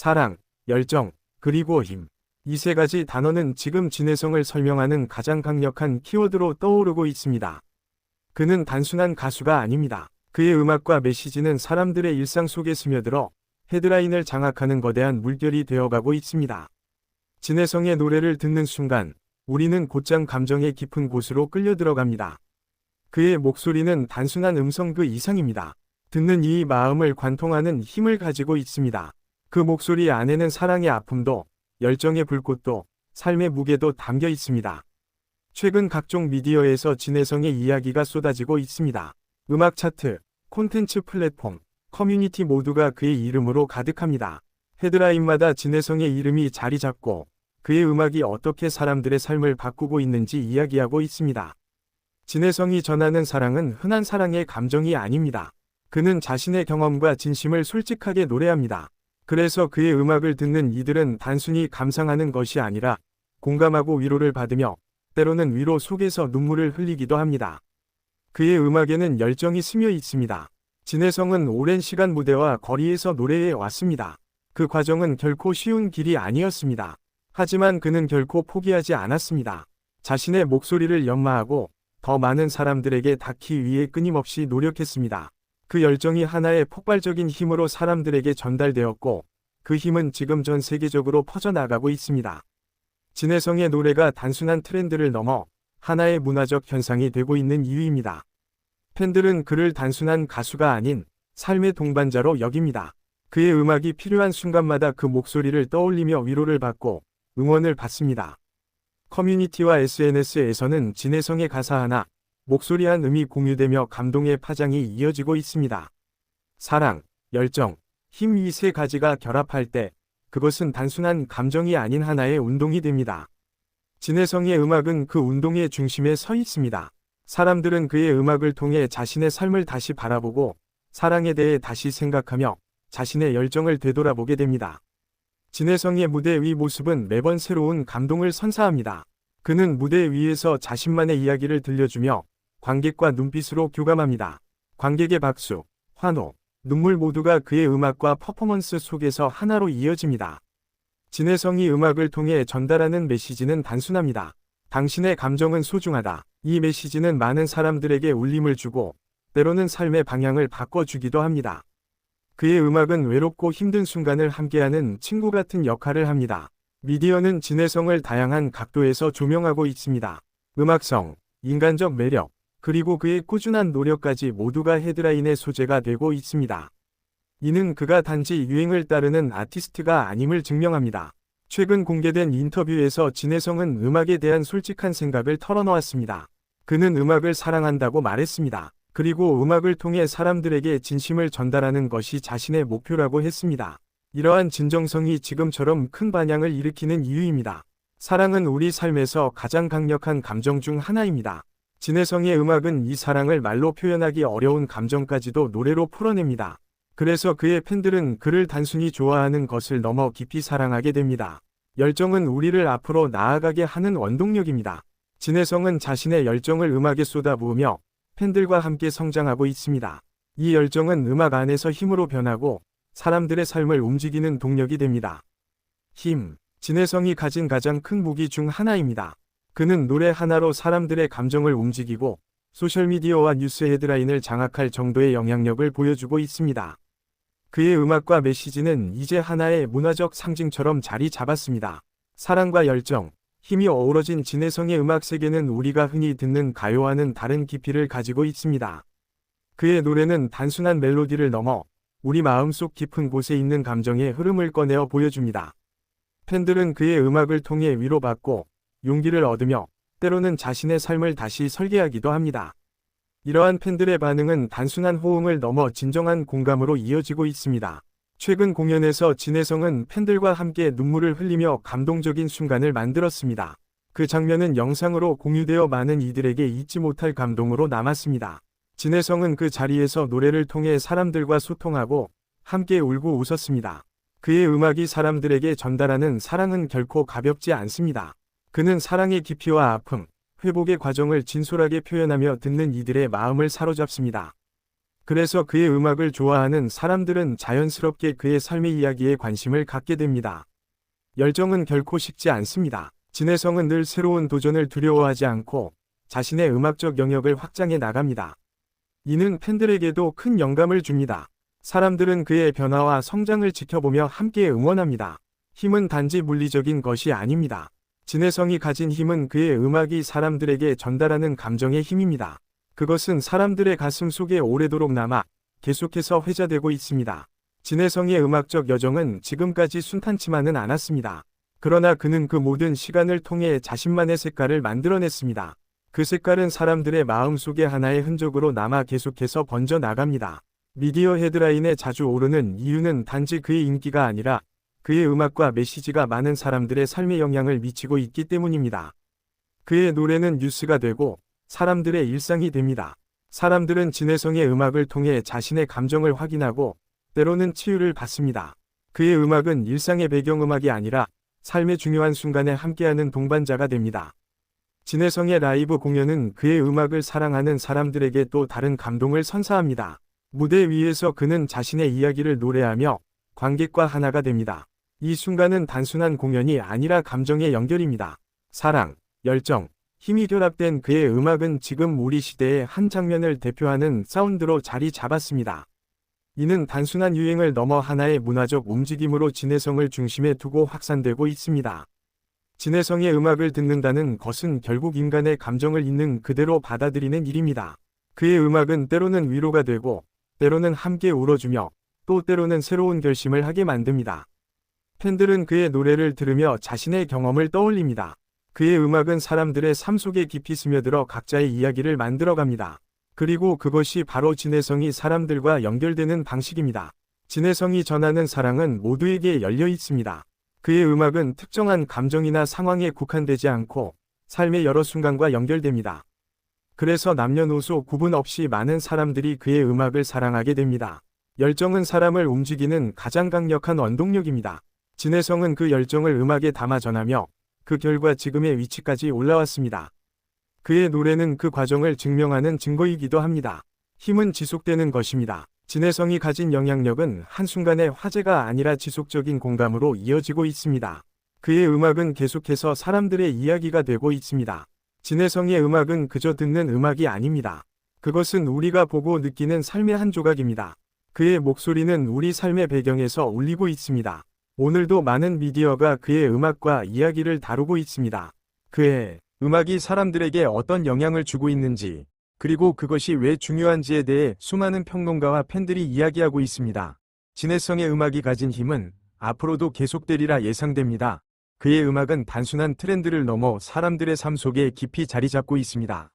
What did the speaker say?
사랑, 열정, 그리고 힘. 이 세 가지 단어는 지금 진혜성을 설명하는 가장 강력한 키워드로 떠오르고 있습니다. 그는 단순한 가수가 아닙니다. 그의 음악과 메시지는 사람들의 일상 속에 스며들어 헤드라인을 장악하는 거대한 물결이 되어가고 있습니다. 진혜성의 노래를 듣는 순간 우리는 곧장 감정의 깊은 곳으로 끌려 들어갑니다. 그의 목소리는 단순한 음성 그 이상입니다. 듣는 이 마음을 관통하는 힘을 가지고 있습니다. 그 목소리 안에는 사랑의 아픔도 열정의 불꽃도 삶의 무게도 담겨 있습니다. 최근 각종 미디어에서 진혜성의 이야기가 쏟아지고 있습니다. 음악 차트, 콘텐츠 플랫폼, 커뮤니티 모두가 그의 이름으로 가득합니다. 헤드라인마다 진혜성의 이름이 자리 잡고 그의 음악이 어떻게 사람들의 삶을 바꾸고 있는지 이야기하고 있습니다. 진혜성이 전하는 사랑은 흔한 사랑의 감정이 아닙니다. 그는 자신의 경험과 진심을 솔직하게 노래합니다. 그래서 그의 음악을 듣는 이들은 단순히 감상하는 것이 아니라 공감하고 위로를 받으며 때로는 위로 속에서 눈물을 흘리기도 합니다. 그의 음악에는 열정이 스며 있습니다. 진혜성은 오랜 시간 무대와 거리에서 노래해 왔습니다. 그 과정은 결코 쉬운 길이 아니었습니다. 하지만 그는 결코 포기하지 않았습니다. 자신의 목소리를 연마하고 더 많은 사람들에게 닿기 위해 끊임없이 노력했습니다. 그 열정이 하나의 폭발적인 힘으로 사람들에게 전달되었고 그 힘은 지금 전 세계적으로 퍼져나가고 있습니다. 진혜성의 노래가 단순한 트렌드를 넘어 하나의 문화적 현상이 되고 있는 이유입니다. 팬들은 그를 단순한 가수가 아닌 삶의 동반자로 여깁니다. 그의 음악이 필요한 순간마다 그 목소리를 떠올리며 위로를 받고 응원을 받습니다. 커뮤니티와 SNS에서는 진혜성의 가사 하나, 목소리 한 음이 공유되며 감동의 파장이 이어지고 있습니다. 사랑, 열정, 힘 이 세 가지가 결합할 때 그것은 단순한 감정이 아닌 하나의 운동이 됩니다. 진혜성의 음악은 그 운동의 중심에 서 있습니다. 사람들은 그의 음악을 통해 자신의 삶을 다시 바라보고 사랑에 대해 다시 생각하며 자신의 열정을 되돌아보게 됩니다. 진혜성의 무대 위 모습은 매번 새로운 감동을 선사합니다. 그는 무대 위에서 자신만의 이야기를 들려주며 관객과 눈빛으로 교감합니다. 관객의 박수, 환호, 눈물 모두가 그의 음악과 퍼포먼스 속에서 하나로 이어집니다. 진혜성이 음악을 통해 전달하는 메시지는 단순합니다. 당신의 감정은 소중하다. 이 메시지는 많은 사람들에게 울림을 주고 때로는 삶의 방향을 바꿔주기도 합니다. 그의 음악은 외롭고 힘든 순간을 함께하는 친구 같은 역할을 합니다. 미디어는 진혜성을 다양한 각도에서 조명하고 있습니다. 음악성, 인간적 매력, 그리고 그의 꾸준한 노력까지 모두가 헤드라인의 소재가 되고 있습니다. 이는 그가 단지 유행을 따르는 아티스트가 아님을 증명합니다. 최근 공개된 인터뷰에서 진혜성은 음악에 대한 솔직한 생각을 털어놓았습니다. 그는 음악을 사랑한다고 말했습니다. 그리고 음악을 통해 사람들에게 진심을 전달하는 것이 자신의 목표라고 했습니다. 이러한 진정성이 지금처럼 큰 반향을 일으키는 이유입니다. 사랑은 우리 삶에서 가장 강력한 감정 중 하나입니다. 진혜성의 음악은 이 사랑을 말로 표현하기 어려운 감정까지도 노래로 풀어냅니다. 그래서 그의 팬들은 그를 단순히 좋아하는 것을 넘어 깊이 사랑하게 됩니다. 열정은 우리를 앞으로 나아가게 하는 원동력입니다. 진혜성은 자신의 열정을 음악에 쏟아부으며 팬들과 함께 성장하고 있습니다. 이 열정은 음악 안에서 힘으로 변하고 사람들의 삶을 움직이는 동력이 됩니다. 힘, 진혜성이 가진 가장 큰 무기 중 하나입니다. 그는 노래 하나로 사람들의 감정을 움직이고 소셜미디어와 뉴스 헤드라인을 장악할 정도의 영향력을 보여주고 있습니다. 그의 음악과 메시지는 이제 하나의 문화적 상징처럼 자리 잡았습니다. 사랑과 열정, 힘이 어우러진 진혜성의 음악 세계는 우리가 흔히 듣는 가요와는 다른 깊이를 가지고 있습니다. 그의 노래는 단순한 멜로디를 넘어 우리 마음속 깊은 곳에 있는 감정의 흐름을 꺼내어 보여줍니다. 팬들은 그의 음악을 통해 위로받고 용기를 얻으며 때로는 자신의 삶을 다시 설계하기도 합니다. 이러한 팬들의 반응은 단순한 호응을 넘어 진정한 공감으로 이어지고 있습니다. 최근 공연에서 진혜성은 팬들과 함께 눈물을 흘리며 감동적인 순간을 만들었습니다. 그 장면은 영상으로 공유되어 많은 이들에게 잊지 못할 감동으로 남았습니다. 진혜성은 그 자리에서 노래를 통해 사람들과 소통하고 함께 울고 웃었습니다. 그의 음악이 사람들에게 전달하는 사랑은 결코 가볍지 않습니다. 그는 사랑의 깊이와 아픔, 회복의 과정을 진솔하게 표현하며 듣는 이들의 마음을 사로잡습니다. 그래서 그의 음악을 좋아하는 사람들은 자연스럽게 그의 삶의 이야기에 관심을 갖게 됩니다. 열정은 결코 식지 않습니다. 진혜성은 늘 새로운 도전을 두려워하지 않고 자신의 음악적 영역을 확장해 나갑니다. 이는 팬들에게도 큰 영감을 줍니다. 사람들은 그의 변화와 성장을 지켜보며 함께 응원합니다. 힘은 단지 물리적인 것이 아닙니다. 진혜성이 가진 힘은 그의 음악이 사람들에게 전달하는 감정의 힘입니다. 그것은 사람들의 가슴 속에 오래도록 남아 계속해서 회자되고 있습니다. 진혜성의 음악적 여정은 지금까지 순탄치만은 않았습니다. 그러나 그는 그 모든 시간을 통해 자신만의 색깔을 만들어냈습니다. 그 색깔은 사람들의 마음 속에 하나의 흔적으로 남아 계속해서 번져 나갑니다. 미디어 헤드라인에 자주 오르는 이유는 단지 그의 인기가 아니라 그의 음악과 메시지가 많은 사람들의 삶에 영향을 미치고 있기 때문입니다. 그의 노래는 뉴스가 되고 사람들의 일상이 됩니다. 사람들은 진혜성의 음악을 통해 자신의 감정을 확인하고 때로는 치유를 받습니다. 그의 음악은 일상의 배경음악이 아니라 삶의 중요한 순간에 함께하는 동반자가 됩니다. 진혜성의 라이브 공연은 그의 음악을 사랑하는 사람들에게 또 다른 감동을 선사합니다. 무대 위에서 그는 자신의 이야기를 노래하며 관객과 하나가 됩니다. 이 순간은 단순한 공연이 아니라 감정의 연결입니다. 사랑, 열정, 힘이 결합된 그의 음악은 지금 우리 시대의 한 장면을 대표하는 사운드로 자리 잡았습니다. 이는 단순한 유행을 넘어 하나의 문화적 움직임으로 진혜성을 중심에 두고 확산되고 있습니다. 진혜성의 음악을 듣는다는 것은 결국 인간의 감정을 있는 그대로 받아들이는 일입니다. 그의 음악은 때로는 위로가 되고, 때로는 함께 울어주며, 또 때로는 새로운 결심을 하게 만듭니다. 팬들은 그의 노래를 들으며 자신의 경험을 떠올립니다. 그의 음악은 사람들의 삶 속에 깊이 스며들어 각자의 이야기를 만들어갑니다. 그리고 그것이 바로 진혜성이 사람들과 연결되는 방식입니다. 진혜성이 전하는 사랑은 모두에게 열려 있습니다. 그의 음악은 특정한 감정이나 상황에 국한되지 않고 삶의 여러 순간과 연결됩니다. 그래서 남녀노소 구분 없이 많은 사람들이 그의 음악을 사랑하게 됩니다. 열정은 사람을 움직이는 가장 강력한 원동력입니다. 진혜성은 그 열정을 음악에 담아 전하며 그 결과 지금의 위치까지 올라왔습니다. 그의 노래는 그 과정을 증명하는 증거이기도 합니다. 힘은 지속되는 것입니다. 진혜성이 가진 영향력은 한순간의 화제가 아니라 지속적인 공감으로 이어지고 있습니다. 그의 음악은 계속해서 사람들의 이야기가 되고 있습니다. 진혜성의 음악은 그저 듣는 음악이 아닙니다. 그것은 우리가 보고 느끼는 삶의 한 조각입니다. 그의 목소리는 우리 삶의 배경에서 울리고 있습니다. 오늘도 많은 미디어가 그의 음악과 이야기를 다루고 있습니다. 그의 음악이 사람들에게 어떤 영향을 주고 있는지, 그리고 그것이 왜 중요한지에 대해 수많은 평론가와 팬들이 이야기하고 있습니다. 진해성의 음악이 가진 힘은 앞으로도 계속되리라 예상됩니다. 그의 음악은 단순한 트렌드를 넘어 사람들의 삶 속에 깊이 자리 잡고 있습니다.